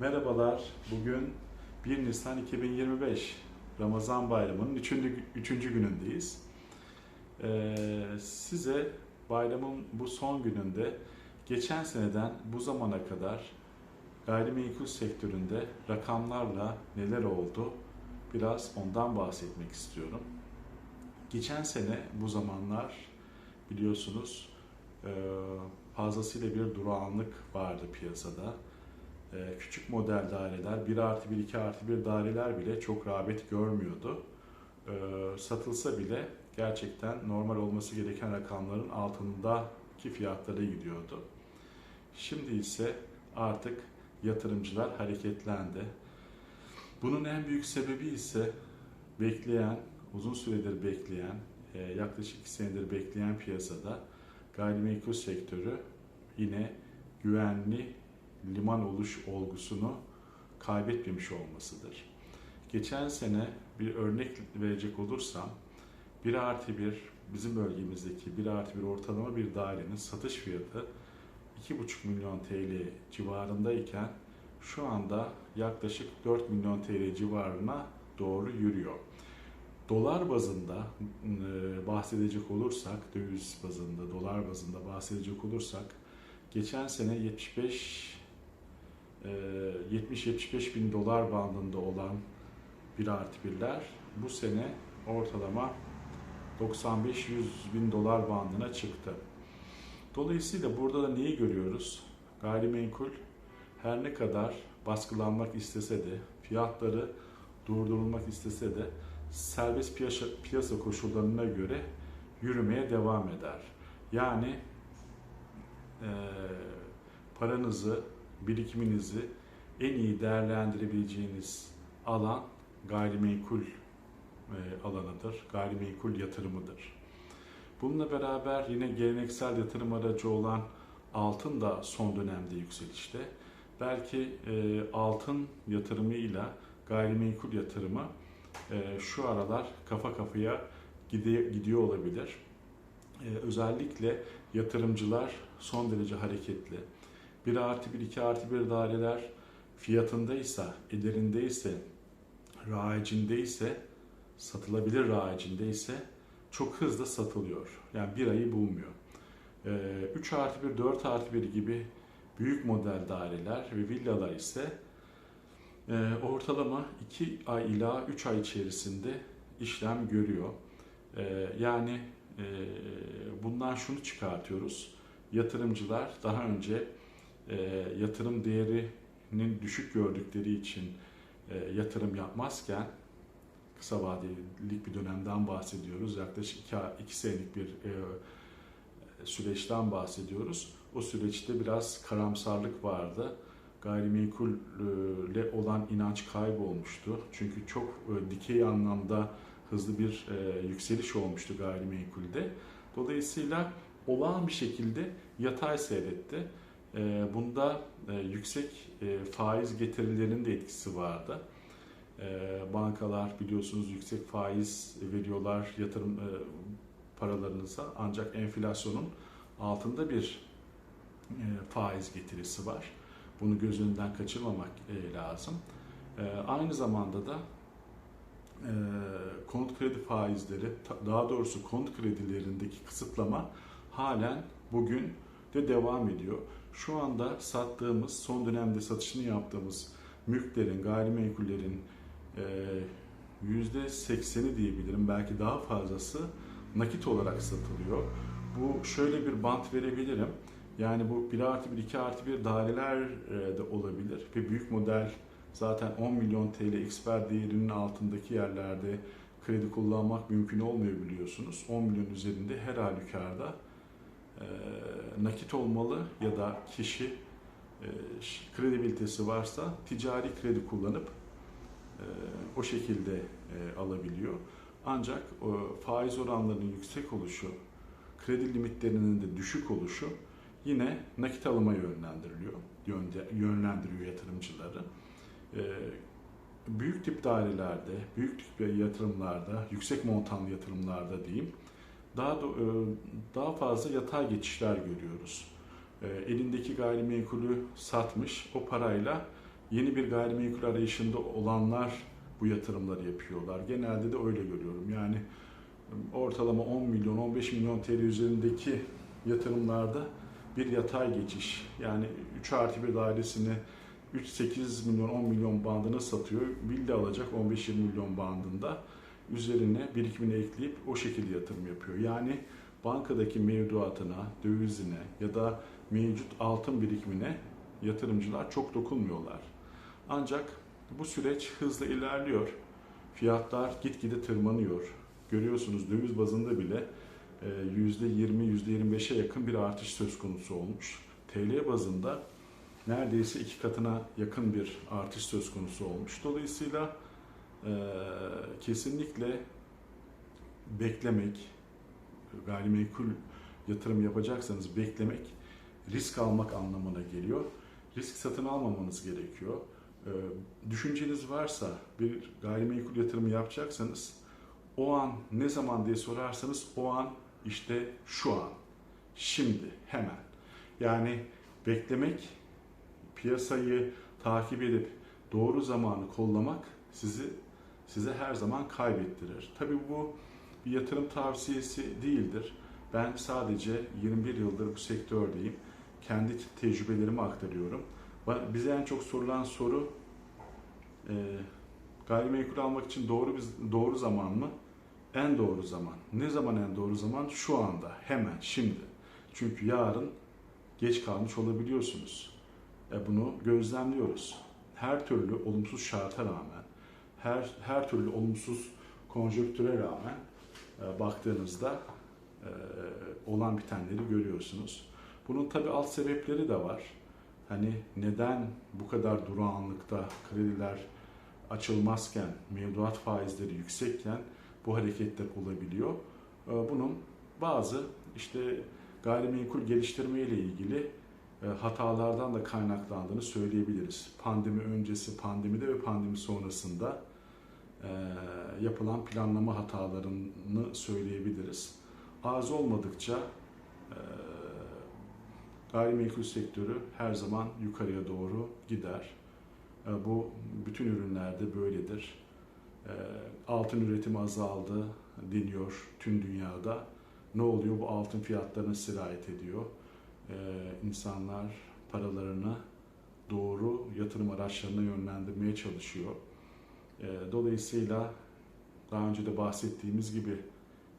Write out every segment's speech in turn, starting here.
Merhabalar, bugün 1 Nisan 2025 Ramazan Bayramı'nın 3. üçüncü günündeyiz. Ee, size bayramın bu son gününde geçen seneden bu zamana kadar gayrimenkul sektöründe rakamlarla neler oldu biraz ondan bahsetmek istiyorum. Geçen sene bu zamanlar biliyorsunuz e, fazlasıyla bir durağanlık vardı piyasada. E, Küçük model daireler, 1 artı 1, 2 artı 1 daireler bile çok rağbet görmüyordu. E, Satılsa bile gerçekten normal olması gereken rakamların altındaki fiyatlara gidiyordu. Şimdi ise artık yatırımcılar hareketlendi. Bunun en büyük sebebi ise bekleyen, uzun süredir bekleyen, e, yaklaşık 2 senedir bekleyen piyasada gayrimenkul sektörü yine güvenli liman oluş olgusunu kaybetmemiş olmasıdır. Geçen sene bir örnek verecek olursam 1 artı 1 bizim bölgemizdeki 1 artı 1 ortalama bir dairenin satış fiyatı 2,5 milyon TL civarındayken şu anda yaklaşık 4 milyon TL civarına doğru yürüyor. Dolar bazında e, bahsedecek olursak, döviz bazında, dolar bazında bahsedecek olursak geçen sene 75 e, 70-75 bin dolar bandında olan bir artı birler bu sene ortalama 95-100 bin dolar bandına çıktı. Dolayısıyla burada da neyi görüyoruz? Gayrimenkul her ne kadar baskılanmak istese de, fiyatları durdurulmak istese de serbest piyasa, piyasa koşullarına göre yürümeye devam eder. Yani e, paranızı, birikiminizi en iyi değerlendirebileceğiniz alan gayrimenkul e, alanıdır, gayrimenkul yatırımıdır. Bununla beraber yine geleneksel yatırım aracı olan altın da son dönemde yükselişte. Belki e, altın yatırımıyla gayrimenkul yatırımı e, şu aralar kafa kafaya gidiyor olabilir. Özellikle yatırımcılar son derece hareketli. 1 artı 1, 2 artı 1 daireler fiyatındaysa, ederindeyse, raicindeyse, satılabilir raicindeyse çok hızlı satılıyor. Yani bir ayı bulmuyor. E, 3 artı 1, 4 artı 1 gibi büyük model daireler ve villalar ise e, ortalama 2 ay ila 3 ay içerisinde işlem görüyor. E, yani e, bundan şunu çıkartıyoruz. Yatırımcılar daha önce e, yatırım değerinin düşük gördükleri için e, yatırım yapmazken kısa vadelik bir dönemden bahsediyoruz. Yaklaşık 2 senelik bir e, süreçten bahsediyoruz. O süreçte biraz karamsarlık vardı. Gayrimenkulle olan inanç kaybolmuştu. Çünkü çok e, dikey anlamda hızlı bir e, yükseliş olmuştu gayrimenkulde. Dolayısıyla olağan bir şekilde yatay seyretti. E, bunda e, yüksek e, faiz getirilerinin de etkisi vardı. E, bankalar biliyorsunuz yüksek faiz veriyorlar yatırım e, paralarınıza ancak enflasyonun altında bir faiz getirisi var. Bunu göz önünden kaçırmamak lazım. E, aynı zamanda da konut kredi faizleri, daha doğrusu konut kredilerindeki kısıtlama halen bugün de devam ediyor. Şu anda sattığımız, son dönemde satışını yaptığımız mülklerin, gayrimenkullerin e, %80'i diyebilirim, belki daha fazlası nakit olarak satılıyor. Bu şöyle bir bant verebilirim. Yani bu 1 artı 1, 2 artı 1 daireler e, de olabilir ve büyük model zaten 10 milyon TL eksper değerinin altındaki yerlerde kredi kullanmak mümkün olmuyor biliyorsunuz. 10 milyon üzerinde her halükarda e, nakit olmalı ya da kişi e, kredibilitesi varsa ticari kredi kullanıp e, o şekilde e, alabiliyor. Ancak faiz oranlarının yüksek oluşu, kredi limitlerinin de düşük oluşu yine nakit alıma yönlendiriliyor, yönlendiriyor yatırımcıları. Ee, Büyük tip dairelerde, büyük tip yatırımlarda, yüksek montanlı yatırımlarda diyeyim, daha do- e, daha fazla yatay geçişler görüyoruz. E, Elindeki gayrimenkulü satmış, o parayla yeni bir gayrimenkul arayışında olanlar bu yatırımları yapıyorlar. Genelde de öyle görüyorum. Yani ortalama 10 milyon, 15 milyon TL üzerindeki yatırımlarda bir yatay geçiş. Yani 3 artı bir dairesini 3-8 milyon, 10 milyon bandına satıyor. Villa alacak 15-20 milyon bandında. Üzerine birikimini ekleyip o şekilde yatırım yapıyor. Yani bankadaki mevduatına, dövizine ya da mevcut altın birikimine yatırımcılar çok dokunmuyorlar. Ancak bu süreç hızla ilerliyor. Fiyatlar gitgide tırmanıyor. Görüyorsunuz döviz bazında bile e, %20, %25'e yakın bir artış söz konusu olmuş. TL bazında neredeyse iki katına yakın bir artış söz konusu olmuş. Dolayısıyla e, kesinlikle beklemek, gayrimenkul yatırım yapacaksanız beklemek risk almak anlamına geliyor. Risk satın almamanız gerekiyor. Ee, düşünceniz varsa bir gayrimenkul yatırımı yapacaksanız o an ne zaman diye sorarsanız o an işte şu an, şimdi, hemen. Yani beklemek, piyasayı takip edip doğru zamanı kollamak sizi size her zaman kaybettirir. Tabii bu bir yatırım tavsiyesi değildir. Ben sadece 21 yıldır bu sektördeyim. Kendi tecrübelerimi aktarıyorum. Bize en çok sorulan soru e, gayrimenkul almak için doğru bir doğru zaman mı? En doğru zaman. Ne zaman en doğru zaman? Şu anda, hemen, şimdi. Çünkü yarın geç kalmış olabiliyorsunuz. E, bunu gözlemliyoruz. Her türlü olumsuz şarta rağmen, her her türlü olumsuz konjonktüre rağmen e, baktığınızda e, olan bitenleri görüyorsunuz. Bunun tabi alt sebepleri de var. Hani neden bu kadar durağanlıkta krediler açılmazken, mevduat faizleri yüksekken bu hareketler olabiliyor. E, Bunun bazı işte gayrimenkul geliştirme ile ilgili hatalardan da kaynaklandığını söyleyebiliriz. Pandemi öncesi, pandemide ve pandemi sonrasında e, yapılan planlama hatalarını söyleyebiliriz. Arz olmadıkça e, gayrimenkul sektörü her zaman yukarıya doğru gider. E, bu bütün ürünlerde böyledir. E, altın üretimi azaldı deniyor tüm dünyada. Ne oluyor? Bu altın fiyatlarına sirayet ediyor. E, insanlar paralarını doğru yatırım araçlarına yönlendirmeye çalışıyor. E, Dolayısıyla daha önce de bahsettiğimiz gibi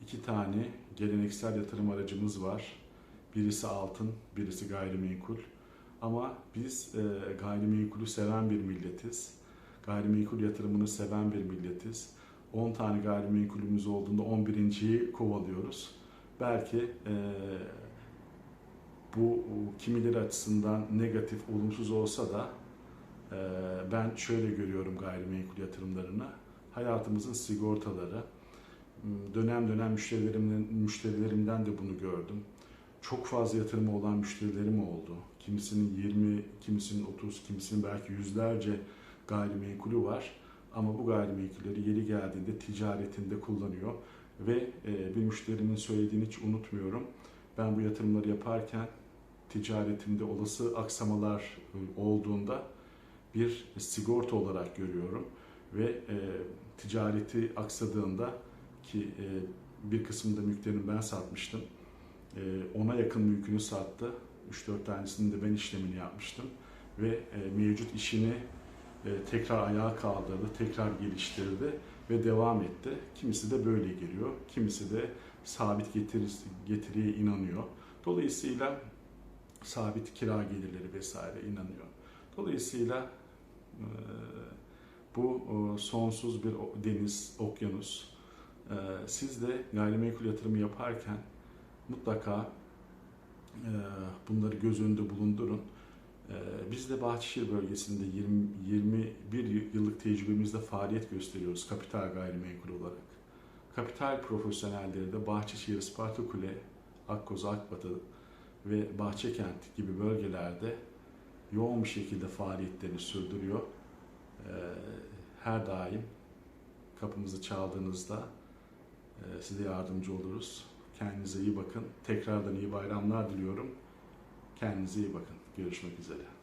iki tane geleneksel yatırım aracımız var. Birisi altın, birisi gayrimenkul. Ama biz e, gayrimenkulü seven bir milletiz. Gayrimenkul yatırımını seven bir milletiz. 10 tane gayrimenkulümüz olduğunda 11.yi kovalıyoruz. Belki e, bu kimileri açısından negatif, olumsuz olsa da e, ben şöyle görüyorum gayrimenkul yatırımlarını. Hayatımızın sigortaları. Dönem dönem müşterilerimden, müşterilerimden de bunu gördüm. Çok fazla yatırımı olan müşterilerim oldu. Kimisinin 20, kimisinin 30, kimisinin belki yüzlerce gayrimenkulü var. Ama bu gayrimenkulleri yeri geldiğinde ticaretinde kullanıyor. Ve e, bir müşterimin söylediğini hiç unutmuyorum. Ben bu yatırımları yaparken ticaretimde olası aksamalar e, olduğunda bir sigorta olarak görüyorum ve e, ticareti aksadığında ki e, bir kısmında mülklerini ben satmıştım. E, ona yakın mülkünü sattı. 3-4 tanesini de ben işlemini yapmıştım ve e, mevcut işini e, tekrar ayağa kaldırdı, tekrar geliştirdi ve devam etti. Kimisi de böyle geliyor, kimisi de sabit getirisi, getiriye inanıyor. Dolayısıyla sabit kira gelirleri vesaire inanıyor. Dolayısıyla e, bu e, sonsuz bir deniz, okyanus. E, Siz de gayrimenkul yatırımı yaparken mutlaka bunları göz önünde bulundurun. Biz de Bahçeşehir bölgesinde 20, 21 yıllık tecrübemizde faaliyet gösteriyoruz kapital gayrimenkul olarak. Kapital profesyonelleri de Bahçeşehir, Spartakule, Akkoz, Akbatı ve Bahçekent gibi bölgelerde yoğun bir şekilde faaliyetlerini sürdürüyor. Ee, Her daim kapımızı çaldığınızda e, size yardımcı oluruz. Kendinize iyi bakın. Tekrardan iyi bayramlar diliyorum. Kendinize iyi bakın. Görüşmek üzere.